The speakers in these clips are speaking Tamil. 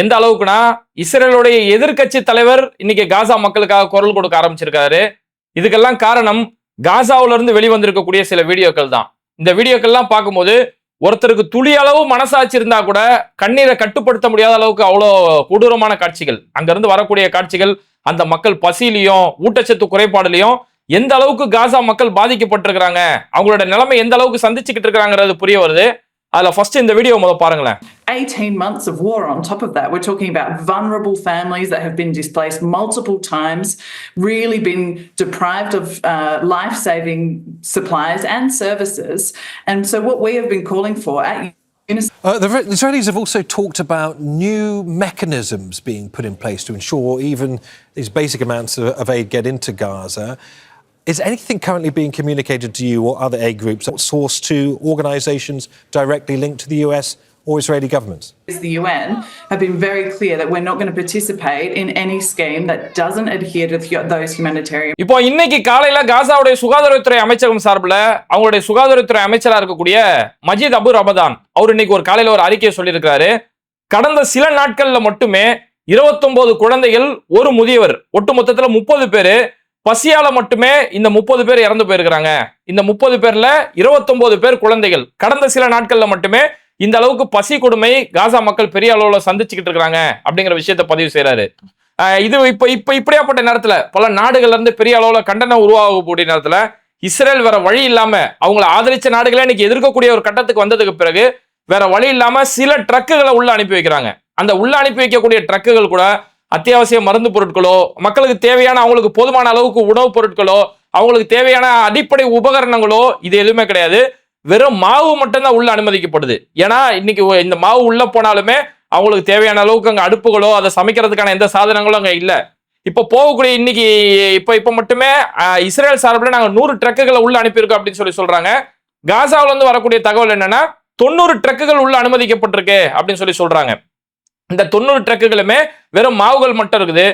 எந்த அளவுக்குனா இஸ்ரேலுடைய எதிர்க்கட்சி தலைவர் இன்னைக்கு காசா மக்களுக்காக குரல் கொடுக்க ஆரம்பிச்சிருக்காரு. இதுக்கெல்லாம் காரணம் காசாவுல இருந்து வெளிவந்திருக்கக்கூடிய சில வீடியோக்கள் தான். இந்த வீடியோக்கள்லாம் பார்க்கும்போது ஒருத்தருக்கு துளி அளவு மனசாட்சி இருந்தா கூட கண்ணீரை கட்டுப்படுத்த முடியாத அளவுக்கு அவ்வளோ கொடூரமான காட்சிகள். அங்கிருந்து வரக்கூடிய காட்சிகள் அந்த மக்கள் பசியிலையும் ஊட்டச்சத்து குறைபாடுலையும் எந்த அளவுக்கு காசா மக்கள் பாதிக்கப்பட்டிருக்கிறாங்க அவங்களோட நிலைமை எந்த அளவுக்கு சந்திச்சுக்கிட்டு இருக்கிறாங்கிறது புரிய வருது. அதுல ஃபர்ஸ்ட் இந்த வீடியோ முத பாருங்களேன் 18 months of war on top of that. We're talking about vulnerable families that have been displaced multiple times, really been deprived of uh, life saving supplies and services. And so, what we have been calling for at UNICEF. Uh, the Re- Israelis have also talked about new mechanisms being put in place to ensure even these basic amounts of, of aid get into Gaza. Is anything currently being communicated to you or other aid groups sourced to organisations directly linked to the US or Israeli governments? The UN have been very clear that we're not going to participate in any scheme that doesn't adhere to th- those humanitarian இப்போ இன்னைக்கு காலையில காசாவுடைய சுகாதாரத்துறை அமைச்சகம் சார்பில் அவங்களுடைய சுகாதாரத்துறை அமைச்சரா இருக்கக்கூடிய மஜீத் அபு ரமதான் அவர் இன்னைக்கு ஒரு காலையில ஒரு அறிக்கையை சொல்லியிருக்காரு கடந்த சில நாட்கள்ல மட்டுமே 29 குழந்தைகள் ஒரு முதியவர் ஒட்டு மொத்தத்துல முப்பது பேரு பசியால மட்டுமே இந்த முப்பது பேர் இறந்து போயிருக்கிறாங்க. இந்த முப்பது பேர்ல 29 பேர் குழந்தைகள். கடந்த சில நாட்கள்ல மட்டுமே இந்த அளவுக்கு பசி கொடுமை காசா மக்கள் பெரிய அளவுல சந்திச்சுக்கிட்டு இருக்கிறாங்க அப்படிங்கிற விஷயத்த பதிவு செய்யறாரு இது இப்ப இப்ப இப்படியாப்பட்ட நேரத்துல பல நாடுகள்ல இருந்து பெரிய அளவுல கண்டனம் உருவாகக்கூடிய நேரத்துல இஸ்ரேல் வேற வழி இல்லாம அவங்களை ஆதரிச்ச நாடுகளே இன்னைக்கு எதிர்க்கக்கூடிய ஒரு கட்டத்துக்கு வந்ததுக்கு பிறகு வேற வழி இல்லாம சில ட்ரக்குகளை உள்ள அனுப்பி வைக்கிறாங்க. அந்த உள்ள அனுப்பி வைக்கக்கூடிய ட்ரக்குகள் கூட அத்தியாவசிய மருந்து பொருட்களோ மக்களுக்கு தேவையான அவங்களுக்கு போதுமான அளவுக்கு உணவுப் பொருட்களோ அவங்களுக்கு தேவையான அடிப்படை உபகரணங்களோ இது எதுவுமே கிடையாது. வெறும் மாவு மட்டும்தான் உள்ள அனுமதிக்கப்படுது. ஏன்னா இன்னைக்கு இந்த மாவு உள்ள போனாலுமே அவங்களுக்கு தேவையான அளவுக்கு அங்கே அடுப்புகளோ அதை சமைக்கிறதுக்கான எந்த சாதனங்களும் அங்கே இல்லை. இப்போ போகக்கூடிய இன்னைக்கு இப்போ இப்போ மட்டுமே இஸ்ரேல் சார்பில் நாங்கள் நூறு ட்ரக்குகளை உள்ள அனுப்பியிருக்கோம் அப்படின்னு சொல்லி சொல்றாங்க. காசாவிலேருந்து வரக்கூடிய தகவல் என்னன்னா தொண்ணூறு ட்ரக்குகள் உள்ள அனுமதிக்கப்பட்டிருக்கு அப்படின்னு சொல்லி சொல்றாங்க. இந்த தொண்ணூறு ட்ரக்குகளுமே வெறும் மாவுகள் மட்டும் இருக்குது.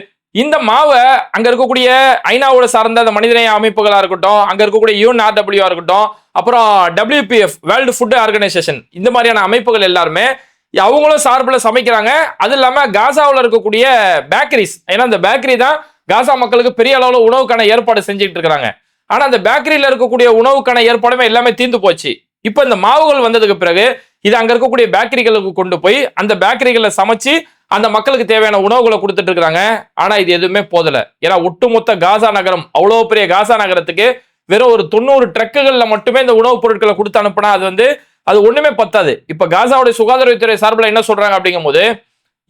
இந்த மாவை அங்க இருக்கக்கூடிய ஐநாவோட சார்ந்த அந்த மனிதநேய அமைப்புகளா இருக்கட்டும் அங்க இருக்கக்கூடிய யூஎன்ஆர்டபிள்யூ இருக்கட்டும் அப்புறம் டபிள்யூபிஎஃப் வேர்ல்டு ஃபுட் ஆர்கனைசேஷன் இந்த மாதிரியான அமைப்புகள் எல்லாருமே அவங்களும் சார்பில் சமைக்கிறாங்க. அது இல்லாம காசாவில் இருக்கக்கூடிய பேக்கரிஸ் ஏன்னா அந்த பேக்கரி தான் காசா மக்களுக்கு பெரிய அளவில் உணவுக்கான ஏற்பாடு செஞ்சுக்கிட்டு இருக்கிறாங்க. ஆனா அந்த பேக்கரியில் இருக்கக்கூடிய உணவுக்கான ஏற்பாடுமே எல்லாமே தீர்ந்து போச்சு. இப்போ இந்த மாவுகள் வந்ததுக்கு பிறகு இது அங்க இருக்கக்கூடிய பேக்கரிகளுக்கு கொண்டு போய் அந்த பேக்கரிகளை சமைச்சு அந்த மக்களுக்கு தேவையான உணவுகளை கொடுத்துட்டு இருக்கிறாங்க. ஆனா இது எதுவுமே போதல. ஏன்னா ஒட்டுமொத்த காசா நகரம் அவ்வளோ பெரிய காசா நகரத்துக்கு வெறும் ஒரு தொண்ணூறு ட்ரக்குகள்ல மட்டுமே இந்த உணவுப் பொருட்களை கொடுத்து அனுப்புனா அது வந்து அது ஒண்ணுமே பத்தாது. இப்ப காசாவுடைய சுகாதாரத்துறை சார்பில் என்ன சொல்றாங்க அப்படிங்கும்போது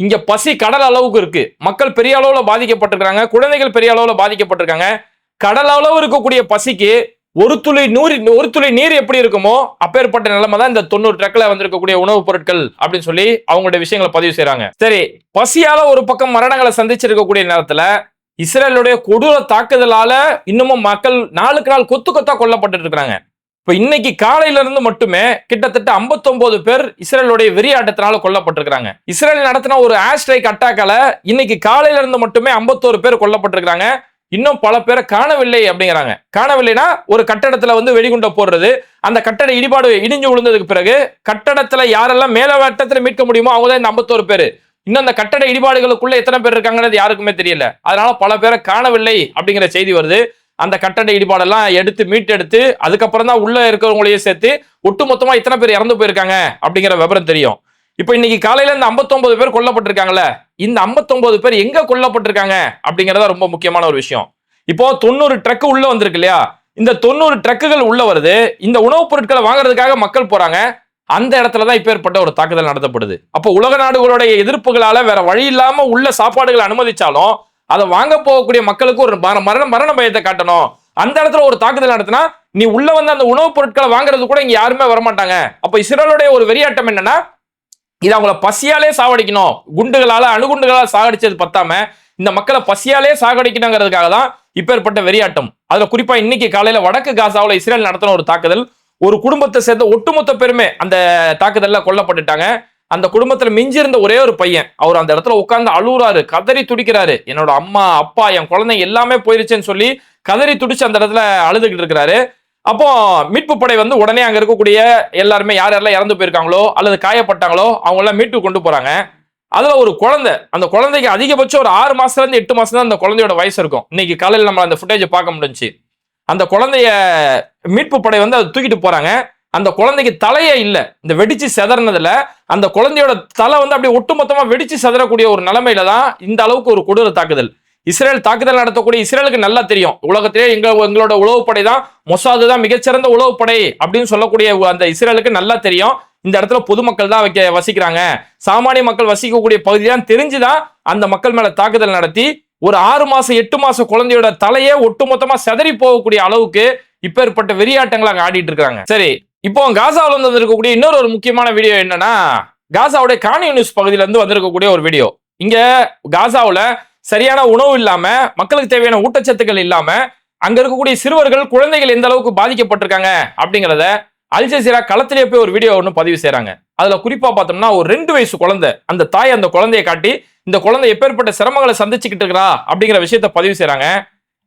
இங்க பசி கடல் அளவுக்கு இருக்கு. மக்கள் பெரிய அளவுல பாதிக்கப்பட்டிருக்காங்க குழந்தைகள் பெரிய அளவுல பாதிக்கப்பட்டிருக்காங்க. கடல் அளவு இருக்கக்கூடிய பசிக்கு ஒரு துளி நூறு ஒரு துளி நீர் எப்படி இருக்குமோ அப்பேற்பட்ட நிலைமை தான் இந்த தொண்ணூறு ட்ரக்ல வந்திருக்கக்கூடிய உணவுப் பொருட்கள் அப்படின்னு சொல்லி அவங்களுடைய விஷயங்களை பதிவு செய்யறாங்க சரி பசியால ஒரு பக்கம் மரணங்களை சந்திச்சிருக்கக்கூடிய நேரத்துல இஸ்ரேலுடைய கொடூர தாக்குதலால இன்னமும் மக்கள் நாளுக்கு நாள் கொத்து கொத்தா கொல்லப்பட்டு இருக்கிறாங்க. இப்ப இன்னைக்கு காலையில இருந்து மட்டுமே கிட்டத்தட்ட 59 பேர் இஸ்ரேலுடைய வெறியாட்டத்தினால கொல்லப்பட்டிருக்கிறாங்க. இஸ்ரேல் நடத்தின ஒரு ஆஸ்ட்ரைக் அட்டாக்கால இன்னைக்கு காலையில இருந்து மட்டுமே 51 பேர் கொல்லப்பட்டிருக்கிறாங்க. இன்னும் பல பேரை காணவில்லை அப்படிங்கிறாங்க. காணவில்லைனா ஒரு கட்டடத்துல வந்து வெடிகுண்ட போடுறது அந்த கட்டட இடிபாடு இடிஞ்சு விழுந்ததுக்கு பிறகு கட்டடத்துல யாரெல்லாம் மேல வட்டத்துல மீட்க முடியுமோ அவங்க தான் இந்த 51 பேர். இன்னும் அந்த கட்டட இடிபாடுகளுக்குள்ள எத்தனை பேர் இருக்காங்கன்னு யாருக்குமே தெரியல. அதனால பல பேரை காணவில்லை அப்படிங்கிற செய்தி வருது. அந்த கட்டட இடிபாடெல்லாம் எடுத்து மீட்டெடுத்து அதுக்கப்புறம் தான் உள்ள இருக்கிறவங்களையும் சேர்த்து ஒட்டுமொத்தமா இத்தனை பேர் இறந்து போயிருக்காங்க அப்படிங்கிற விவரம் தெரியும். இப்போ இன்னைக்கு காலையில இந்த 59 பேர் கொல்லப்பட்டிருக்காங்களே இந்த 59 பேர் எங்க கொல்லப்பட்டிருக்காங்க அப்படிங்கறத ரொம்ப முக்கியமான ஒரு விஷயம். இப்போ தொண்ணூறு ட்ரக் உள்ள வந்திருக்கு இல்லையா? இந்த தொண்ணூறு ட்ரக்குகள் உள்ள வருது. இந்த உணவுப் பொருட்களை வாங்குறதுக்காக மக்கள் போறாங்க. அந்த இடத்துல தான் இப்பேற்பட்ட ஒரு தாக்குதல் நடத்தப்படுது. அப்போ உலக நாடுகளுடைய எதிர்ப்புகளால வேற வழி இல்லாம உள்ள சாப்பாடுகளை அனுமதிச்சாலும் அதை வாங்க போகக்கூடிய மக்களுக்கு ஒரு மரண மரண பயத்தை காட்டணும். அந்த இடத்துல ஒரு தாக்குதல் நடத்தினா நீ உள்ள வந்து அந்த உணவுப் பொருட்களை வாங்குறது கூட இங்க யாருமே வரமாட்டாங்க. அப்ப இஸ்ரேலுடைய ஒரு வெறியாட்டம் என்னன்னா இது அவங்கள பசியாலே சாவடிக்கணும் குண்டுகளால அணுகுண்டுகளால் சாகடிச்சது பத்தாம இந்த மக்களை பசியாலே சாகடிக்கணுங்கிறதுக்காக தான் இப்பேற்பட்ட வெறியாட்டம். அதுல குறிப்பா இன்னைக்கு காலையில வடக்கு காசாவில் இஸ்ரேல் நடத்தின ஒரு தாக்குதல். ஒரு குடும்பத்தை சேர்ந்த ஒட்டுமொத்த பெருமை அந்த தாக்குதல்ல கொல்லப்பட்டுட்டாங்க. அந்த குடும்பத்துல மிஞ்சிருந்த ஒரே ஒரு பையன் அவர் அந்த இடத்துல உட்கார்ந்து அழுகுறாரு கதறி துடிக்கிறாரு. என்னோட அம்மா அப்பா என் குழந்தை எல்லாமே போயிருச்சுன்னு சொல்லி கதறி துடிச்சு அந்த இடத்துல அழுதுகிட்டு இருக்கிறாரு. அப்போ மீட்பு படை வந்து உடனே அங்க இருக்கக்கூடிய எல்லாருமே யார் யாரெல்லாம் இறந்து போயிருக்காங்களோ அல்லது காயப்பட்டாங்களோ அவங்க எல்லாம் மீட்டு கொண்டு போறாங்க. அதுல ஒரு குழந்தை அந்த குழந்தைக்கு அதிகபட்சம் ஒரு ஆறு மாசத்துல இருந்து எட்டு மாசம் தான் அந்த குழந்தையோட வயசு இருக்கும். இன்னைக்கு காலையில் நம்ம அந்த ஃபுட்டேஜை பார்க்க முடிஞ்சுச்சு. அந்த குழந்தைய மீட்பு படை வந்து அதை தூக்கிட்டு போறாங்க. அந்த குழந்தைக்கு தலையே இல்லை. இந்த வெடிச்சு செதறினதுல அந்த குழந்தையோட தலை வந்து அப்படியே ஒட்டுமொத்தமா வெடிச்சு செதறக்கூடிய ஒரு நிலைமையில தான் இந்த அளவுக்கு ஒரு கொடூர தாக்குதல். இஸ்ரேல் தாக்குதல் நடத்தக்கூடிய இஸ்ரேலுக்கு நல்லா தெரியும். உலகத்திலே எங்க எங்களோட உளவுப்படை தான் மொசாது தான் மிகச்சிறந்த உளவுப்படை அப்படின்னு சொல்லக்கூடிய அந்த இஸ்ரேலுக்கு நல்லா தெரியும். இந்த இடத்துல பொதுமக்கள் தான் வைக்க வசிக்கிறாங்க. சாமானிய மக்கள் வசிக்கக்கூடிய பகுதி தான் தெரிஞ்சுதான் அந்த மக்கள் மேல தாக்குதல் நடத்தி ஒரு ஆறு மாசம் எட்டு மாசம் குழந்தையோட தலையே ஒட்டுமொத்தமா செதறி போகக்கூடிய அளவுக்கு இப்பேற்பட்ட வெறியாட்டங்களை அங்க ஆடிட்டு இருக்காங்க. சரி இப்போ காசாவில் வந்து வந்திருக்கக்கூடிய இன்னொரு ஒரு முக்கியமான வீடியோ என்னன்னா காசாவுடைய காணி நியூஸ் பகுதியில இருந்து வந்திருக்கக்கூடிய ஒரு வீடியோ. இங்க காசாவில் சரியான உணவு இல்லாம மக்களுக்கு தேவையான ஊட்டச்சத்துக்கள் இல்லாம அங்க இருக்கக்கூடிய சிறுவர்கள் குழந்தைகள் எந்த அளவுக்கு பாதிக்கப்பட்டிருக்காங்க அப்படிங்கிறத அல்ஜசீரா களத்திலே போய் ஒரு வீடியோ ஒன்று பதிவு செய்கிறாங்க அதுல குறிப்பா பார்த்தோம்னா ஒரு ரெண்டு வயசு குழந்தை அந்த தாய் அந்த குழந்தையை காட்டி இந்த குழந்தை எப்பேற்பட்ட சிரமங்களை சந்திச்சுக்கிட்டு இருக்கிறா அப்படிங்கிற விஷயத்த பதிவு செய்கிறாங்க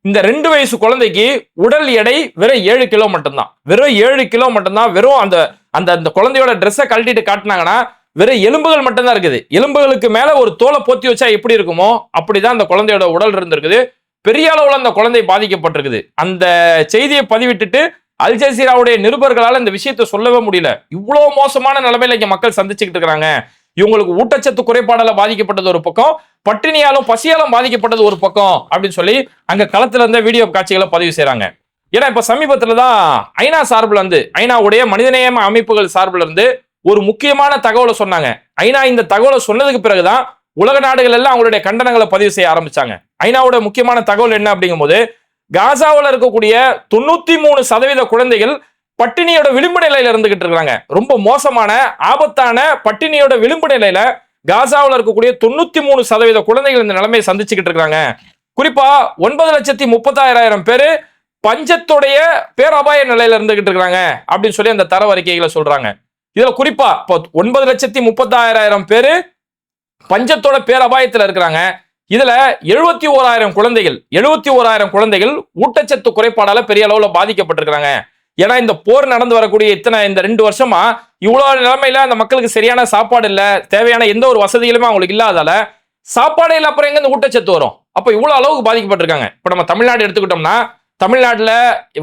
இந்த ரெண்டு வயசு குழந்தைக்கு உடல் எடை வெறும் ஏழு கிலோ மட்டும்தான். வெறும் ஏழு கிலோ மட்டும்தான் வெறும் அந்த அந்த அந்த குழந்தையோட ட்ரெஸ்ஸை கழட்டிட்டு காட்டினாங்கன்னா வெறும் எலும்புகள் மட்டும்தான் இருக்குது. எலும்புகளுக்கு மேல ஒரு தோலை போத்தி வச்சா எப்படி இருக்குமோ அப்படிதான் அந்த குழந்தையோட உடல் இருந்திருக்குது. பெரிய அளவில் அந்த குழந்தை பாதிக்கப்பட்டிருக்குது. அந்த செய்தியை பதிவிட்டுட்டு அல் ஜசீராவுடைய நிருபர்களால் இந்த விஷயத்தை சொல்லவே முடியல. இவ்வளோ மோசமான நிலைமையில இங்கே மக்கள் சந்திச்சுக்கிட்டு இருக்கிறாங்க இவங்களுக்கு ஊட்டச்சத்து குறைபாடால பாதிக்கப்பட்டது ஒரு பக்கம் பட்டினியாலும் பசியாலும் பாதிக்கப்பட்டது ஒரு பக்கம் அப்படின்னு சொல்லி அங்க களத்துல இருந்த வீடியோ காட்சிகளை பதிவு செய்யறாங்க ஏன்னா இப்ப சமீபத்துல தான் ஐநா சார்பில் வந்து ஐநாவுடைய மனிதநேய அமைப்புகள் சார்பில் இருந்து ஒரு முக்கியமான தகவலை சொன்னாங்க. ஐநா இந்த தகவலை சொன்னதுக்கு பிறகுதான் உலக நாடுகள் எல்லாம் அவங்களுடைய கண்டனங்களை பதிவு செய்ய ஆரம்பிச்சாங்க. ஐநாவோட முக்கியமான தகவல் என்ன அப்படிங்கும்போது காசாவில் இருக்கக்கூடிய தொண்ணூத்தி மூணு சதவீத குழந்தைகள் பட்டினியோட விளிம்பு நிலையில இருந்துகிட்டு இருக்காங்க ரொம்ப மோசமான ஆபத்தான பட்டினியோட விளிம்பு நிலையில காசாவில் இருக்கக்கூடிய தொண்ணூத்தி மூணு சதவீத குழந்தைகள் இந்த நிலைமையை சந்திச்சுக்கிட்டு இருக்காங்க குறிப்பா ஒன்பது லட்சத்தி முப்பத்தாயிரம் பேர் பஞ்சத்துடைய பேரபாய நிலையில இருந்துகிட்டு இருக்காங்க அப்படின்னு சொல்லி அந்த தரவறிக்கைகளை சொல்றாங்க. இதுல குறிப்பா இப்போ ஒன்பது லட்சத்தி முப்பத்தாயிரம் பேரு பஞ்சத்தோட பேரபாயத்தில் இருக்கிறாங்க. இதுல எழுபத்தி ஓராயிரம் குழந்தைகள் எழுபத்தி ஓராயிரம் குழந்தைகள் ஊட்டச்சத்து குறைபாடால பெரிய அளவுல பாதிக்கப்பட்டிருக்கிறாங்க. ஏன்னா இந்த போர் நடந்து வரக்கூடிய இத்தனை இந்த ரெண்டு வருஷமா இவ்வளவு நிலைமையில அந்த மக்களுக்கு சரியான சாப்பாடு இல்ல தேவையான எந்த ஒரு வசதிகளுமே அவங்களுக்கு இல்லாதால சாப்பாடு இல்ல அப்புறம் எங்க இந்த ஊட்டச்சத்து வரும்? அப்ப இவ்வளவு அளவுக்கு பாதிக்கப்பட்டிருக்காங்க. இப்ப நம்ம தமிழ்நாடு எடுத்துக்கிட்டோம்னா தமிழ்நாட்டுல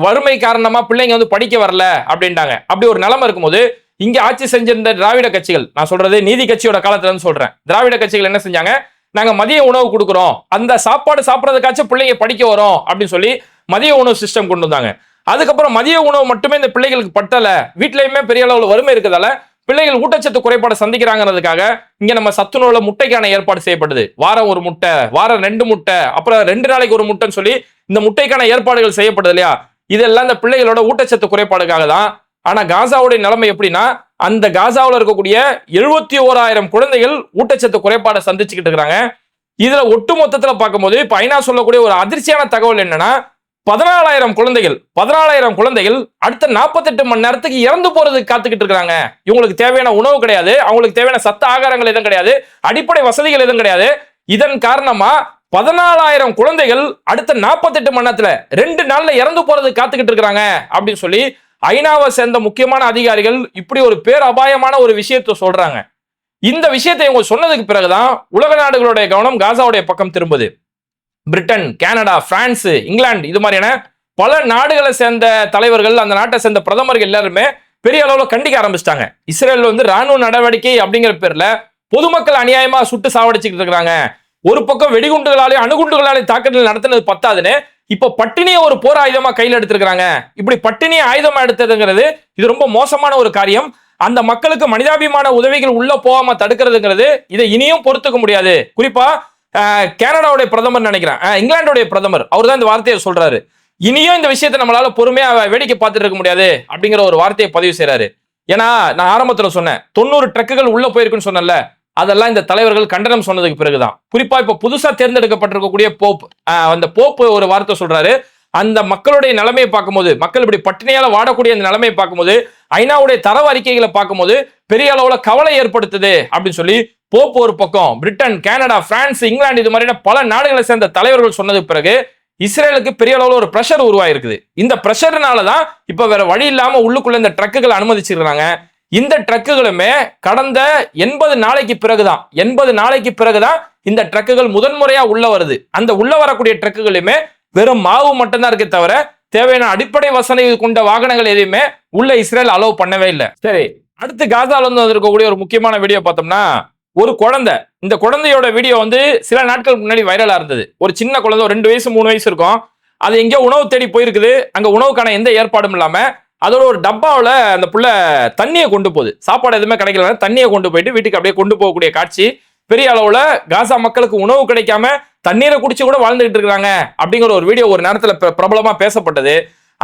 வறுமை காரணமா பிள்ளைங்க வந்து படிக்க வரல அப்படின்ட்டாங்க. அப்படி ஒரு நிலைமை இருக்கும்போது இங்க ஆட்சி செஞ்சிருந்த திராவிட கட்சிகள் நான் சொல்றது நீதி கட்சியோட காலத்துல சொல்றேன். திராவிட கட்சிகள் என்ன செஞ்சாங்க? நாங்க மதிய உணவு கொடுக்குறோம். அந்த சாப்பாடு சாப்பிட்றதுக்காச்சும் பிள்ளைங்க படிக்க வரோம் அப்படின்னு சொல்லி மதிய உணவு சிஸ்டம் கொண்டு வந்தாங்க. அதுக்கப்புறம் மதிய உணவு மட்டுமே இந்த பிள்ளைகளுக்கு பட்டல வீட்லயுமே பெரிய அளவுல வறுமை இருக்கிறதால பிள்ளைகள் ஊட்டச்சத்து குறைபாடு சந்திக்கிறாங்கிறதுக்காக இங்க நம்ம சத்துணவுல முட்டைக்கான ஏற்பாடு செய்யப்படுது. வாரம் ஒரு முட்டை வாரம் ரெண்டு முட்டை அப்புறம் ரெண்டு நாளைக்கு ஒரு முட்டைன்னு சொல்லி இந்த முட்டைக்கான ஏற்பாடுகள் செய்யப்படுது இல்லையா? இதெல்லாம் இந்த பிள்ளைகளோட ஊட்டச்சத்து குறைபாடுக்காக தான் ஆனா காசாவுடைய நிலைமை எப்படின்னா அந்த காசாவில் இருக்கக்கூடிய எழுபத்தி ஓராயிரம் குழந்தைகள் ஊட்டச்சத்து குறைபாடை சந்திச்சுக்கிட்டு இருக்கிறாங்க. இதுல ஒட்டு மொத்தத்துல பார்க்கும்போது இப்ப ஐநா சொல்லக்கூடிய ஒரு அதிர்ச்சியான தகவல் என்னன்னா பதினாலாயிரம் குழந்தைகள் பதினாலாயிரம் குழந்தைகள் அடுத்த நாற்பத்தெட்டு மணி நேரத்துக்கு இறந்து போறதுக்கு காத்துக்கிட்டு இருக்காங்க இவங்களுக்கு தேவையான உணவு கிடையாது அவங்களுக்கு தேவையான சத்த ஆகாரங்கள் எதுவும் கிடையாது அடிப்படை வசதிகள் எதுவும் கிடையாது. இதன் காரணமா பதினாலாயிரம் குழந்தைகள் அடுத்த நாற்பத்தெட்டு மணி நேரத்துல ரெண்டு நாள்ல இறந்து போறதுக்கு காத்துக்கிட்டு இருக்கிறாங்க அப்படின்னு சொல்லி ஐநாவை சேர்ந்த முக்கியமான அதிகாரிகள் இப்படி ஒரு பேர் அபாயமான ஒரு விஷயத்தை சொல்றாங்க. இந்த விஷயத்தை இவங்க சொன்னதுக்கு பிறகுதான் உலக நாடுகளுடைய கவனம் காசாவுடைய பக்கம் திரும்புது. பிரிட்டன் கனடா பிரான்ஸ் இங்கிலாந்து இது மாதிரியான பல நாடுகளை சேர்ந்த தலைவர்கள் அந்த நாட்டை சேர்ந்த பிரதமர்கள் எல்லாருமே பெரிய அளவில் கண்டிக்க ஆரம்பிச்சிட்டாங்க. இஸ்ரேல் வந்து ராணுவ நடவடிக்கை அப்படிங்கிற பேர்ல பொதுமக்கள் அநியாயமா சுட்டு சாவடிச்சுக்கிட்டு இருக்கிறாங்க. ஒரு பக்கம் வெடிகுண்டுகளாலே அணுகுண்டுகளாலே தாக்குதல் நடத்தினது பத்தாதுன்னு இப்போ பட்டினியை ஒரு போர் ஆயுதமா கையில் எடுத்திருக்கிறாங்க. இப்படி பட்டினியை ஆயுதமா எடுத்ததுங்கிறது இது ரொம்ப மோசமான ஒரு காரியம். அந்த மக்களுக்கு மனிதாபிமான உதவிகள் உள்ள போகாம தடுக்கிறதுங்கிறது இதை இனியும் பொறுத்துக்க முடியாது. குறிப்பா கனடாவுடைய பிரதமர் நினைக்கிறேன். இங்கிலாந்துடைய பிரதமர் அவர் தான் இந்த வார்த்தையை சொல்றாரு. இனியும் இந்த விஷயத்தை நம்மளால பொறுமையா வேடிக்கை பார்த்துட்டு இருக்க முடியாது அப்படிங்கிற ஒரு வார்த்தையை பதிவு செய்யறாரு ஏன்னா நான் ஆரம்பத்தில் சொன்னேன் தொண்ணூறு ட்ரக்குகள் உள்ள போயிருக்குன்னு சொன்னேன்ல அதெல்லாம் இந்த தலைவர்கள் கண்டனம் சொன்னதுக்கு பிறகுதான். குறிப்பா இப்ப புதுசா தேர்ந்தெடுக்கப்பட்டிருக்கக்கூடிய போப் அந்த போப்பு ஒரு வார்த்தை சொல்றாரு. அந்த மக்களுடைய நிலைமையை பார்க்கும்போது மக்கள் இப்படி பட்டினியால வாடக்கூடிய அந்த நிலைமையை பார்க்கும்போது ஐநாவுடைய தரவு அறிக்கைகளை பார்க்கும்போது பெரிய அளவுல கவலை ஏற்படுத்துது அப்படின்னு சொல்லி போப் ஒரு பக்கம் பிரிட்டன் கனடா பிரான்ஸ் இங்கிலாந்து இது மாதிரியான பல நாடுகளை சேர்ந்த தலைவர்கள் சொன்னதுக்கு பிறகு இஸ்ரேலுக்கு பெரிய அளவில் ஒரு ப்ரெஷர் உருவாயிருக்குது. இந்த ப்ரெஷர்னால தான் இப்போ வேற வழி இல்லாமல் உள்ளுக்குள்ள இந்த ட்ரக்குகளை அனுமதிச்சிருக்காங்க இந்த ட்ரக்குகளுமே கடந்த எண்பது நாளைக்கு பிறகுதான். எண்பது நாளைக்கு பிறகுதான் இந்த ட்ரக்குகள் முதன்முறையா உள்ள வருது. அந்த உள்ள வரக்கூடிய ட்ரக்குகளுமே வெறும் மாவு மட்டும்தான் இருக்கே தவிர தேவையான அடிப்படை வசதி கொண்ட வாகனங்கள் எதையுமே உள்ள இஸ்ரேல் அலோவ் பண்ணவே இல்லை. சரி அடுத்து காசால வந்து வந்திருக்கக்கூடிய ஒரு முக்கியமான வீடியோ பார்த்தோம்னா ஒரு குழந்தை. இந்த குழந்தையோட வீடியோ வந்து சில நாட்கள் முன்னாடி வைரலா இருந்தது. ஒரு சின்ன குழந்தை ஒரு ரெண்டு வயசு மூணு வயசு இருக்கும். அது எங்கேயோ உணவு தேடி போயிருக்குது. அங்க உணவுக்கான எந்த ஏற்பாடும் இல்லாம அதோட ஒரு டப்பாவில் அந்த புள்ள தண்ணியை கொண்டு போகுது. சாப்பாடு எதுவுமே கிடைக்கல. தண்ணியை கொண்டு போயிட்டு வீட்டுக்கு அப்படியே கொண்டு போகக்கூடிய காட்சி. பெரிய அளவில் காசா மக்களுக்கு உணவு கிடைக்காம தண்ணீரை குடிச்சு கூட வாழ்ந்துகிட்டு இருக்கிறாங்க அப்படிங்கிற ஒரு வீடியோ ஒரு நேரத்தில் பிரபலமாக பேசப்பட்டது.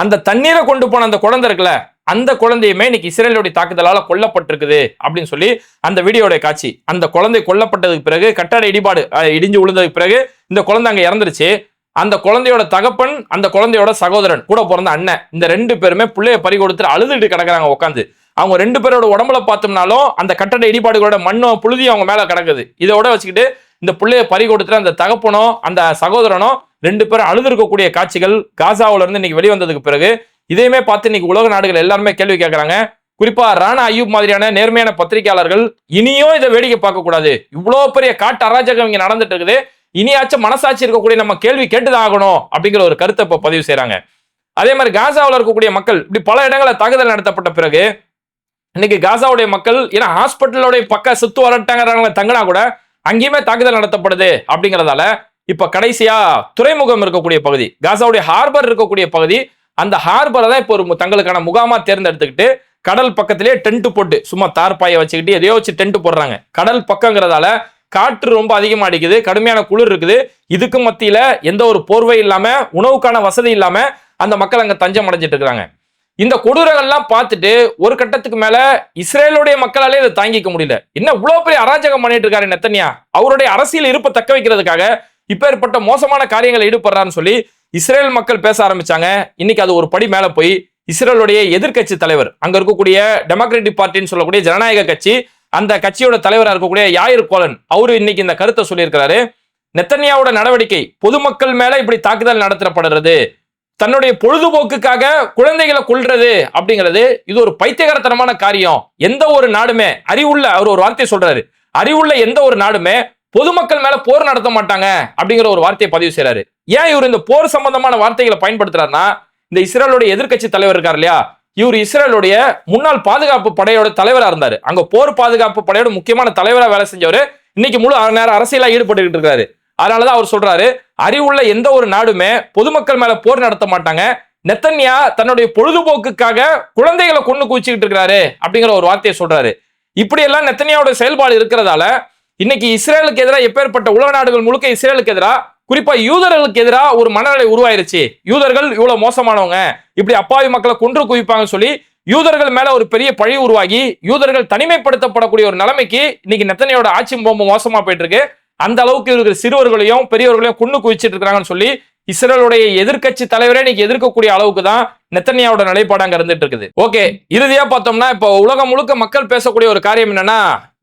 அந்த தண்ணீரை கொண்டு போன அந்த குழந்தை இருக்குல்ல அந்த குழந்தையுமே இன்னைக்கு இஸ்ரேலுடைய தாக்குதலால் கொல்லப்பட்டிருக்குது அப்படின்னு சொல்லி அந்த வீடியோடைய காட்சி. அந்த குழந்தை கொல்லப்பட்டதுக்கு பிறகு கட்டட இடிபாடு இடிஞ்சு விழுந்ததுக்கு பிறகு இந்த குழந்தை அங்கே இறந்துருச்சு. அந்த குழந்தையோட தகப்பன் அந்த குழந்தையோட சகோதரன் கூட பிறந்த அண்ணன் இந்த ரெண்டு பேருமே பிள்ளைய பறி கொடுத்துட்டு அழுதுட்டு கிடக்குறாங்க உட்காந்து அவங்க ரெண்டு பேரோட உடம்புல பார்த்தோம்னாலும் அந்த கட்டட இடிபாடுகளோட மண்ணும் புழுதியும் அவங்க மேல கிடக்குது. இதோட வச்சுக்கிட்டு இந்த பிள்ளைய பறி கொடுத்துட்டு அந்த தகப்பனோ அந்த சகோதரனோ ரெண்டு பேரும் அழுதுருக்கக்கூடிய காட்சிகள் காசாவில இருந்து இன்னைக்கு வெளிவந்ததுக்கு பிறகு இதையுமே பார்த்து இன்னைக்கு உலக நாடுகள் எல்லாருமே கேள்வி கேட்கறாங்க குறிப்பா ராணா ஐயூப் மாதிரியான நேர்மையான பத்திரிகையாளர்கள் இனியும் இதை வேடிக்கை பார்க்க கூடாது இவ்வளவு பெரிய காட்டு அராஜகம் இங்க நடந்துட்டு இருக்குது. இனியாச்சும் மனசாட்சி இருக்கக்கூடிய நம்ம கேள்வி கேட்டுதான் ஆகணும் அப்படிங்கிற ஒரு கருத்தை இப்போ பதிவு செய்கிறாங்க அதே மாதிரி காசாவில் இருக்கக்கூடிய மக்கள் இப்படி பல இடங்களில் தாக்குதல் நடத்தப்பட்ட பிறகு இன்னைக்கு காசாவுடைய மக்கள் ஏன்னா ஹாஸ்பிட்டலோடைய பக்க சுத்து வரட்டாங்கிறாங்களே தங்கினா கூட அங்கேயுமே தாக்குதல் நடத்தப்படுது அப்படிங்கிறதால இப்ப கடைசியா துறைமுகம் இருக்கக்கூடிய பகுதி காசாவுடைய ஹார்பர் இருக்கக்கூடிய பகுதி அந்த ஹார்பரை தான் இப்போ ஒரு தங்களுக்கான முகாமா தேர்ந்தெடுத்துக்கிட்டு கடல் பக்கத்திலே டென்ட் போட்டு சும்மா தார்பாயை வச்சுக்கிட்டு எதையோ வச்சு டென்ட் போடுறாங்க. கடல் பக்கங்கிறதால காற்று ரொம்ப அதிகமாக அடிக்குது கடுமையான குளிர் இருக்குது. இதுக்கு மத்தியில் எந்த ஒரு போர்வை இல்லாமல் உணவுக்கான வசதி இல்லாமல் அந்த மக்கள் அங்கே தஞ்சம் அடைஞ்சிட்டு இருக்கிறாங்க. இந்த கொடூரங்கள்லாம் பார்த்துட்டு ஒரு கட்டத்துக்கு மேல இஸ்ரேலுடைய மக்களாலே இதை தாங்கிக்க முடியல. என்ன இவ்வளவு பெரிய அராஜகம் பண்ணிட்டு இருக்காரு நெத்தனியா? அவருடைய அரசியல் இருப்பை தக்க வைக்கிறதுக்காக இப்பேற்பட்ட மோசமான காரியங்களை ஈடுபடுறான்னு சொல்லி இஸ்ரேல் மக்கள் பேச ஆரம்பிச்சாங்க. இன்னைக்கு அது ஒரு படி மேல போய் இஸ்ரேலுடைய எதிர்க்கட்சி தலைவர் அங்க இருக்கக்கூடிய டெமோக்ராட்டிக் பார்ட்டின்னு சொல்லக்கூடிய ஜனநாயக கட்சி அந்த கட்சியோட தலைவராக இருக்கக்கூடிய யாயிர் கோலன் அவரு இன்னைக்கு இந்த கருத்தை சொல்லியிருக்கிறாரு. நெத்தன்யாவோட நடவடிக்கை பொதுமக்கள் மேல இப்படி தாக்குதல் நடத்தப்படுறது தன்னுடைய பொழுதுபோக்குக்காக குழந்தைகளை கொள்றது அப்படிங்கிறது இது ஒரு பைத்தியகாரத்தனமான காரியம். எந்த ஒரு நாடுமே அறிவுள்ள அவர் ஒரு வார்த்தையை சொல்றாரு. அறிவுள்ள எந்த ஒரு நாடுமே பொதுமக்கள் மேல போர் நடத்த மாட்டாங்க அப்படிங்கிற ஒரு வார்த்தையை பதிவு செய்யறாரு ஏன் இவர் இந்த போர் சம்பந்தமான வார்த்தைகளை பயன்படுத்துறாருன்னா இந்த இஸ்ரேலோட எதிர்க்கட்சி தலைவர் இருக்கார் இல்லையா? இவர் இஸ்ரேலுடைய முன்னாள் பாதுகாப்பு படையோட தலைவராக இருந்தார். அங்க போர் பாதுகாப்பு படையோட முக்கியமான தலைவராக வேலை செஞ்சவர். இன்னைக்கு முழு அரை நேரம் அரசியலா ஈடுபட்டுக்கிட்டு இருக்காரு. அதனாலதான் அவர் சொல்றாரு அறிவுள்ள எந்த ஒரு நாடுமே பொதுமக்கள் மேல போர் நடத்த மாட்டாங்க. நெத்தன்யா தன்னுடைய பொழுதுபோக்குக்காக குழந்தைகளை கொண்டு குவிச்சுக்கிட்டு இருக்கிறாரு. அப்படிங்கிற ஒரு வார்த்தையை சொல்றாரு. இப்படியெல்லாம் நெத்தன்யாவோட செயல்பாடு இருக்கிறதால இன்னைக்கு இஸ்ரேலுக்கு எதிராக எப்பேற்பட்ட உலக நாடுகள் முழுக்க இஸ்ரேலுக்கு எதிராக குறிப்பா யூதர்களுக்கு எதிராக ஒரு மனநிலை உருவாயிருச்சு. யூதர்கள் இவ்வளவு மோசமானவங்க. இப்படி அப்பாவி மக்களை கொன்று குவிப்பாங்கன்னு சொல்லி யூதர்கள் மேல ஒரு பெரிய பழி உருவாகி யூதர்கள் தனிமைப்படுத்தப்படக்கூடிய ஒரு நிலைமைக்கு இன்னைக்கு நெத்தனையோட ஆட்சி ரொம்ப மோசமா போயிட்டு இருக்கு அந்த அளவுக்கு இருக்கிற சிறுவர்களையும் பெரியவர்களையும் குண்டு குவிச்சிட்டு இருக்காங்கன்னு சொல்லி இஸ்ரேலுடைய எதிர்க்கட்சி தலைவரே இன்னைக்கு எதிர்க்கக்கூடிய அளவுக்கு தான் நெத்தனியாவோட நிலைப்பாடு அங்க இருந்துட்டு இருக்குது. ஓகே இறுதியா பார்த்தோம்னா இப்போ உலகம் முழுக்க மக்கள் பேசக்கூடிய ஒரு காரியம் என்னன்னா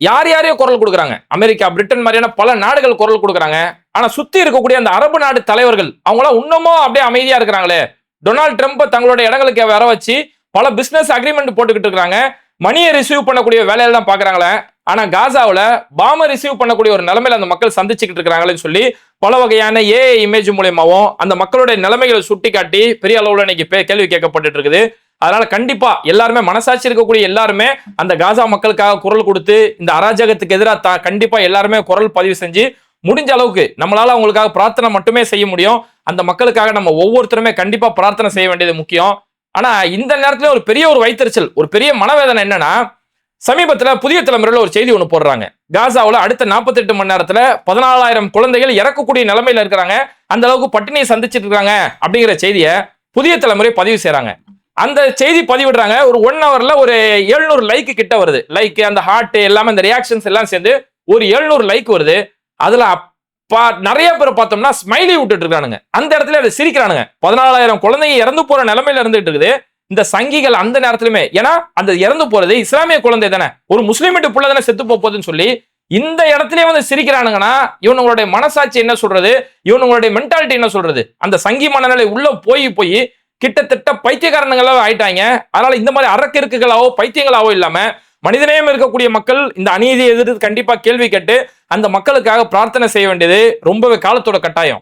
யார் யாரையோ குரல் கொடுக்குறாங்க? அமெரிக்கா பிரிட்டன் மாதிரியான பல நாடுகள் குரல் கொடுக்குறாங்க. ஆனா சுத்தி இருக்கக்கூடிய அந்த அரபு நாடு தலைவர்கள் அவங்களாம் இன்னமும் அப்படியே அமைதியா இருக்கிறாங்களே. டொனால்ட் ட்ரம்ப் தங்களோட இடங்களுக்கு வர வச்சு பல பிசினஸ் அக்ரிமெண்ட் போட்டுக்கிட்டு இருக்கிறாங்க. மணியை ரிசீவ் பண்ணக்கூடிய வேலையெல்லாம் பார்க்குறாங்களே. பாக்குறாங்களே ஆனா காசாவில் பாம ரிசீவ் பண்ணக்கூடிய ஒரு நிலைமையில அந்த மக்கள் சந்திச்சுக்கிட்டு இருக்கிறாங்களேன்னு சொல்லி பல வகையான ஏஐ இமேஜ் மூலியமாகவும் அந்த மக்களுடைய நிலைமைகளை சுட்டி காட்டி பெரிய அளவில் இன்னைக்கு கேள்வி கேட்கப்பட்டு இருக்குது. அதனால கண்டிப்பா எல்லாருமே மனசாட்சி இருக்கக்கூடிய எல்லாருமே அந்த காசா மக்களுக்காக குரல் கொடுத்து இந்த அராஜகத்துக்கு எதிராக கண்டிப்பா எல்லாருமே குரல் பதிவு செஞ்சு முடிஞ்ச அளவுக்கு நம்மளால அவங்களுக்காக பிரார்த்தனை மட்டுமே செய்ய முடியும். அந்த மக்களுக்காக நம்ம ஒவ்வொருத்தருமே கண்டிப்பா பிரார்த்தனை செய்ய வேண்டியது முக்கியம். ஆனா இந்த நேரத்துல ஒரு பெரிய ஒரு வைத்தறிச்சல் ஒரு பெரிய மனவேதனை என்னன்னா சமீபத்தில் புதிய தலைமுறையில் ஒரு செய்தி ஒன்று போடுறாங்க. காசாவில் அடுத்த 48 மணி நேரத்தில் பதினாலாயிரம் குழந்தைகள் இறக்கக்கூடிய நிலைமையில் இருக்கிறாங்க. அந்த அளவுக்கு பட்டினியை சந்திச்சிட்டு இருக்காங்க அப்படிங்கிற செய்தியை புதிய தலைமுறை பதிவு செய்கிறாங்க அந்த செய்தி பதிவிடுறாங்க. ஒரு ஒன் ஹவர்ல ஒரு எழுநூறு லைக் கிட்ட வருது. லைக் அந்த ஹார்ட் எல்லாமே அந்த ரியாக்ஷன்ஸ் எல்லாம் சேர்ந்து ஒரு எழுநூறு லைக் வருது. அதுல அப்பா நிறைய பேர் பார்த்தோம்னா ஸ்மைலி விட்டுட்டு இருக்கானுங்க. அந்த இடத்துல அதை சிரிக்கிறானுங்க. பதினாலாயிரம் குழந்தைங்க இறந்து போற நிலைமையில இருந்துட்டு இருக்குது. இந்த சங்கிகள் அந்த நேரத்திலுமே ஏன்னா அந்த இறந்து போறது இஸ்லாமிய குழந்தை தானே. ஒரு முஸ்லீம் வீட்டு புள்ள தானே செத்து போகுதுன்னு சொல்லி இந்த இடத்துலயே வந்து சிரிக்கிறானுங்கன்னா இவனுங்களுடைய மனசாட்சி என்ன சொல்றது? இவனுங்களுடைய மென்டாலிட்டி என்ன சொல்றது? அந்த சங்கி மனநிலை உள்ள போய் போய் கிட்டத்தட்ட பைத்தியக்காரனுங்களாக ஆயிட்டாங்க. அதனால இந்த மாதிரி அரக்கிருக்குகளாவோ பைத்தியங்களாவோ இல்லாம மனிதநேயம் இருக்கக்கூடிய மக்கள் இந்த அநீதியை எதிர்த்து கண்டிப்பா கேள்வி கேட்டு அந்த மக்களுக்காக பிரார்த்தனை செய்ய வேண்டியது ரொம்பவே காலத்தோட கட்டாயம்.